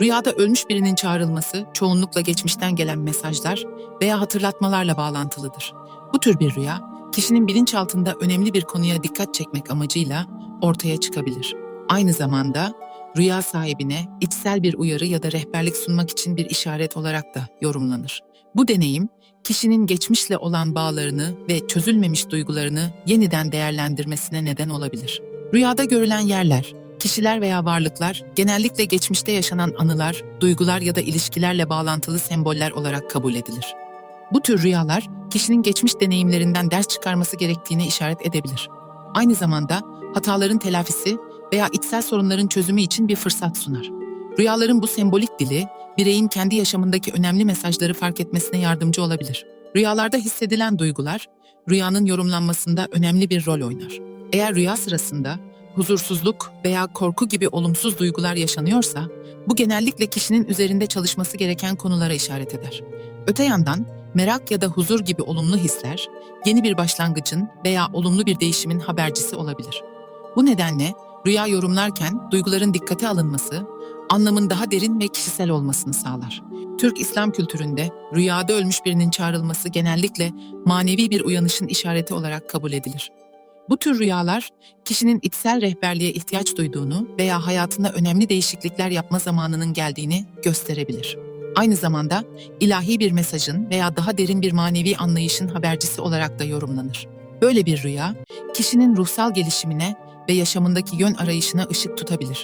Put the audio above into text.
Rüyada ölmüş birinin çağrılması çoğunlukla geçmişten gelen mesajlar veya hatırlatmalarla bağlantılıdır. Bu tür bir rüya, kişinin bilinçaltında önemli bir konuya dikkat çekmek amacıyla ortaya çıkabilir. Aynı zamanda rüya sahibine içsel bir uyarı ya da rehberlik sunmak için bir işaret olarak da yorumlanır. Bu deneyim, kişinin geçmişle olan bağlarını ve çözülmemiş duygularını yeniden değerlendirmesine neden olabilir. Rüyada görülen yerler, kişiler veya varlıklar genellikle geçmişte yaşanan anılar, duygular ya da ilişkilerle bağlantılı semboller olarak kabul edilir. Bu tür rüyalar kişinin geçmiş deneyimlerinden ders çıkarması gerektiğine işaret edebilir. Aynı zamanda hataların telafisi veya içsel sorunların çözümü için bir fırsat sunar. Rüyaların bu sembolik dili, bireyin kendi yaşamındaki önemli mesajları fark etmesine yardımcı olabilir. Rüyalarda hissedilen duygular, rüyanın yorumlanmasında önemli bir rol oynar. Eğer rüya sırasında huzursuzluk veya korku gibi olumsuz duygular yaşanıyorsa, bu genellikle kişinin üzerinde çalışması gereken konulara işaret eder. Öte yandan, merak ya da huzur gibi olumlu hisler, yeni bir başlangıcın veya olumlu bir değişimin habercisi olabilir. Bu nedenle rüya yorumlarken duyguların dikkate alınması, anlamın daha derin ve kişisel olmasını sağlar. Türk İslam kültüründe rüyada ölmüş birinin çağrılması genellikle manevi bir uyanışın işareti olarak kabul edilir. Bu tür rüyalar, kişinin içsel rehberliğe ihtiyaç duyduğunu veya hayatında önemli değişiklikler yapma zamanının geldiğini gösterebilir. Aynı zamanda ilahi bir mesajın veya daha derin bir manevi anlayışın habercisi olarak da yorumlanır. Böyle bir rüya, kişinin ruhsal gelişimine ve yaşamındaki yön arayışına ışık tutabilir.